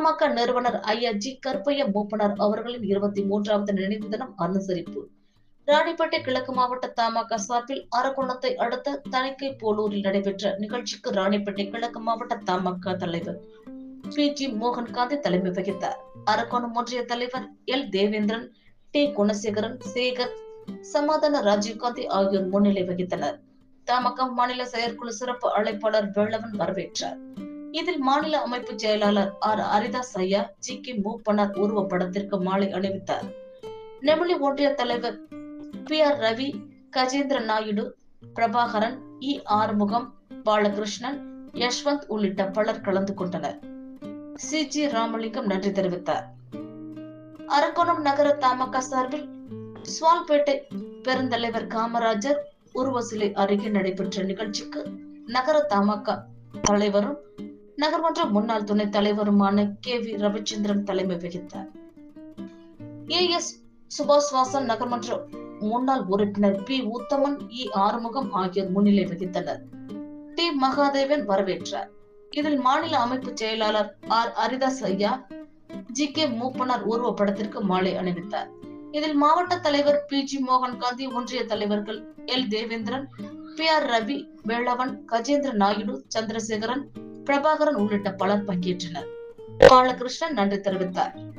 பாமக நிறுவனர் ஐயா ஜி கருப்பைய மூப்பனார் அவர்களின் இருபத்தி மூன்றாவது நினைவு தினம் அனுசரிப்பு. ராணிப்பேட்டை கிழக்கு மாவட்ட தமாக சார்பில் அரக்கோணத்தை அடுத்த தணிக்கை போலூரில் நடைபெற்ற நிகழ்ச்சிக்கு ராணிப்பேட்டை கிழக்கு மாவட்ட தமாக தலைவர் பி ஜி மோகன்காந்தி தலைமை வகித்தார். அரக்கோணம் ஒன்றிய தலைவர் எல் தேவேந்திரன் டி குணசேகரன் சேகர் சமாதான ராஜீவ்காந்தி ஆகியோர் முன்னிலை வகித்தனர். தமாக மாநில செயற்குழு சிறப்பு அழைப்பாளர் வேளவன் வரவேற்றார். இதில் மாநில அமைப்பு செயலாளர் ஆர். ஹரிதாஸ் ஐயா ஜி. கே. மூப்பனார் உருவ படத்திற்கு மாலை அணிவித்தார். நெமிலி ஒன்றிய தலைவர் P. R. Ravi Gajendra Naidu Prabhakaran E. Arumugam Balakrishnan Yashwant உள்ளிட்ட பலர் கலந்து கொண்டனர். சி. ஜி. ராமலிங்கம் நன்றி தெரிவித்தார். அரக்கோணம் நகர தமாக சார்பில் சுவால்பேட்டை பெருந்தலைவர் காமராஜர் உருவசிலை அருகே நடைபெற்ற நிகழ்ச்சிக்கு நகர தமாக தலைவரும் நகர்மன்ற முன்னாள் துணைத் தலைவருமான கே வி ரவிச்சந்திரன் தலைமை வகித்தார். ஏ எஸ் சுபாஷ் வாசன் நகர்மன்ற முன்னாள் உறுப்பினர் பி உத்தமன் இ ஆறுமுகம் ஆகியோர் முன்னிலை வகித்தனர். டி மகாதேவன் வரவேற்றார். இதில் மாநில அமைப்பு செயலாளர் ஆர் ஹரிதாஸ் ஐயா ஜி கே மூப்பனார் உருவப்படத்திற்கு மாலை அணிவித்தார். இதில் மாவட்ட தலைவர் பி ஜி மோகன் காந்தி ஒன்றிய தலைவர்கள் L Devendran P R Ravi Velavan Gajendra Naidu Chandrasekaran Prabhakaran உள்ளிட்ட பலர் பங்கேற்றனர். பாலகிருஷ்ணன் நன்றி தெரிவித்தார்.